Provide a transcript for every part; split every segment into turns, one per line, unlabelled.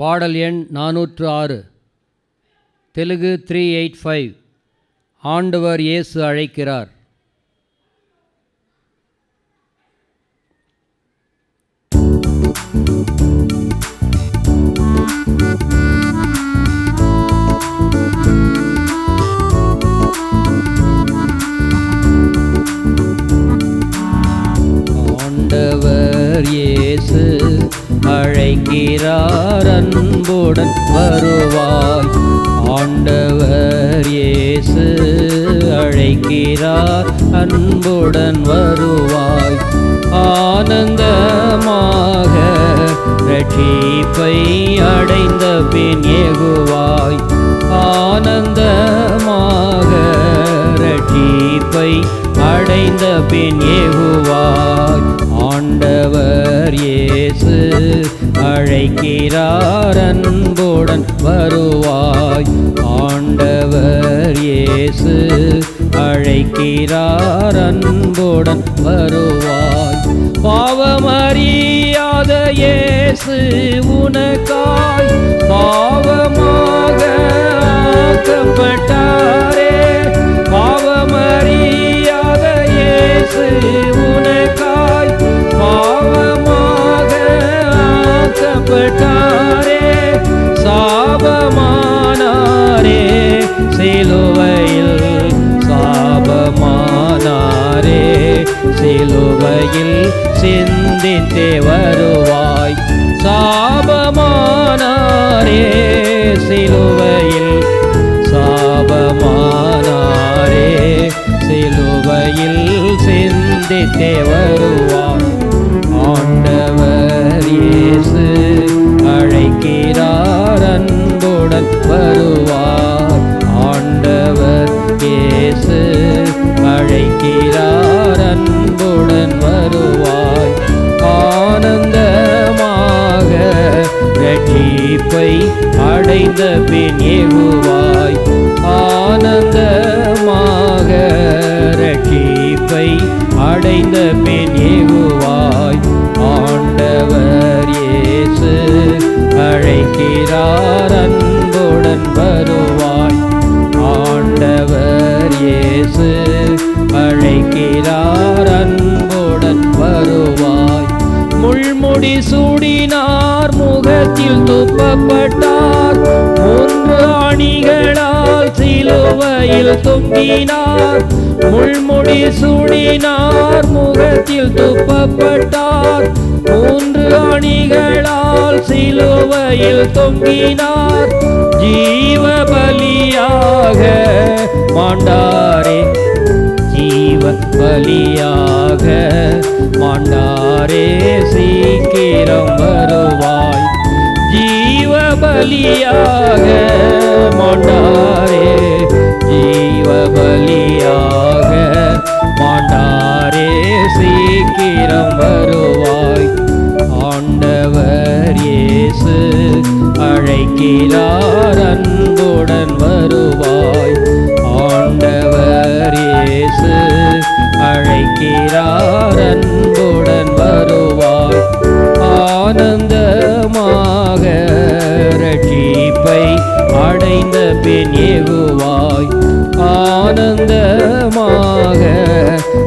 பாடல் எண் நானூற்று ஆறு. Telugu three eight five. ஆண்டவர் இயேசு அழைக்கிறார். ஆண்டவர் இயேசு அழைக்கிறார் அன்புடன் வருவாய். ஆண்டவர் இயேசு அழைக்கிறார் அன்புடன் வருவாய். ஆனந்தமாக ரட்சிப்பை அடைந்த பின் ஏகுவாய். ஆனந்தமாக ரட்சிப்பை அடைந்த பின் ஏகுவாய். ஆண்டவர் இயேசு அழைக்கிறார் அன்புடன் வருவாய். ஆண்டவர் இயேசு அழைக்கிறார் அன்புடன் வருவாய். பாவமறியாத இயேசு உனக்காய். பாவமாக ஆக்கப்பட்ட சிலுவையில் சிந்தித்தே வருவாய் சாபமானாரே சிலுவையில். சாபமானாரே சிலுவையில் சிந்தித்தே வருவாய் ஆண்டவர் இயேசு ரட்சிப்பை அடைந்த பின் ஏகுவாய் ஆனந்த முடி சூடினார் முகத்தில் துப்பப்பட்டார். மூன்று அணிகளால் சிலுவையில் தொங்கினார். முள்முடி சூடினார் முகத்தில் துப்பப்பட்டார். மூன்று அணிகளால் சிலுவையில் தொங்கினார். ஜீவ பலியாக மாண்டாரே. ஜீவ பலியாக மாண்டாரே சீக்கிரம் வருவாய். ஜீவ பலியாக மாண்டாரே ஜீவ பலியாக மாண்டாரே சீக்கிரம் வருவாய். ஆண்டவர் இயேசு அழைக்கிறார் அன்புடன்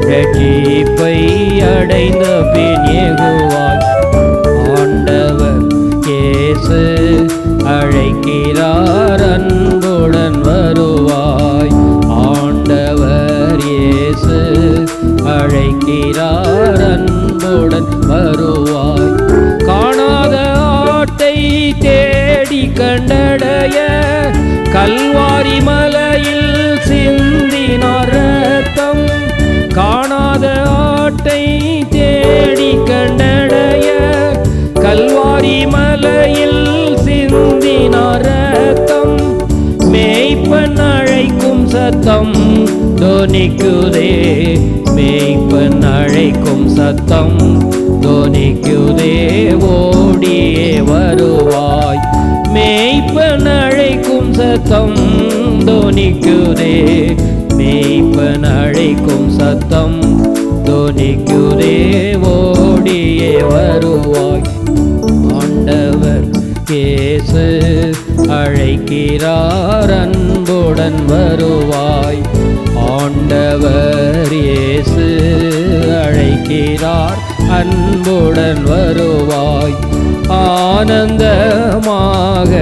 ரட்சிப்பை அடைந்த பின் ஏகுவாய் ஆண்டவர் இயேசு அழைக்கிறார் அன்புடன் வருவாய். ஆண்டவர் இயேசு அழைக்கிறார் அன்புடன் வருவாய். காணாத ஆட்டை தேடி கண்டடைய கல்வாரி மலையில் சிந்த சத்தம் தோனிக்குதே மேய்ப்பன் அழைக்கும் சத்தம் தோனிக்குதே ஓடியே வருவாய். மேய்ப்பன் அழைக்கும் சத்தம் தோனிக்குதே மேய்ப்பன் அழைக்கும் சத்தம் தோனிக்குதே ஓடியே வருவாய். ஆண்டவர் கேசு அழைக்கிறார் அன்புடன் வருவாய். ஆண்டவர் இயேசு அழைக்கிறார் அன்புடன் வருவாய். ஆனந்தமாக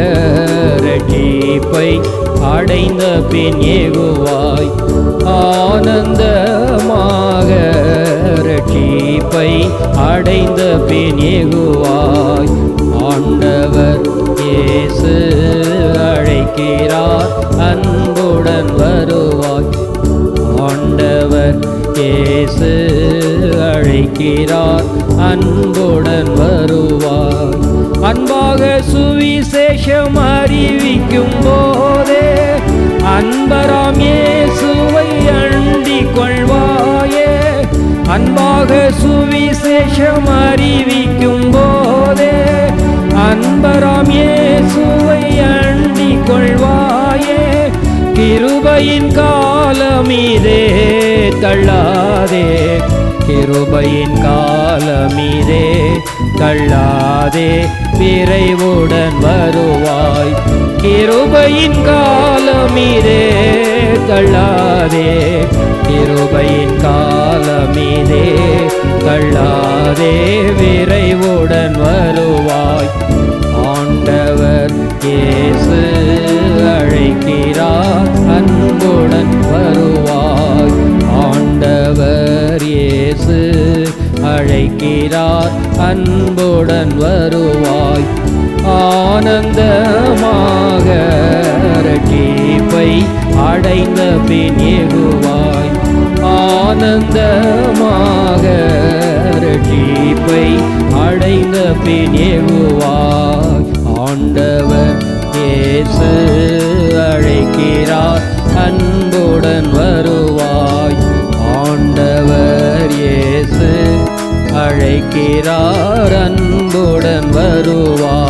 ரட்சிப்பை அடைந்த பின் ஏகுவாய். ஆனந்தமாக ரட்சிப்பை அடைந்த பின் ஏகுவாய். ஆண்டவர் இயேசு அழைக்கிறார். இயேசு அழைக்கிறார் அன்புடன் வருவார். அன்பாக சுவிசேஷம் அறிவிக்கும் போதே அன்பராம் இயேசுவை அண்டிக் கொள்வாயே. அன்பாக சுவிசேஷம் அறிவிக்கும் போதே அன்பராம் இயேசுவை அண்டிக் கொள்வாயே. கிருபையின் காலமிதே தள்ளாதே கிருபையின் காலமீதே தள்ளாதே விரைவுடன் வருவாய். கிருபையின் காலமீதே தள்ளாதே கிருபையின் காலமீதே தள்ளாதே விரைவுடன் வருவாய். ஆண்டவர் இயேசு அழைக்கிறார் அன்புடன் இயேசு அழைக்கிறார். அன்புடன் வருவாய். ஆனந்தமாக ரட்சிப்பை அடைந்த பின் ஏகுவாய். ஆனந்தமாக ரட்சிப்பை அடைந்த பின் ஏகுவாய். இருக்கிறார் அன்புடன் வருவார்.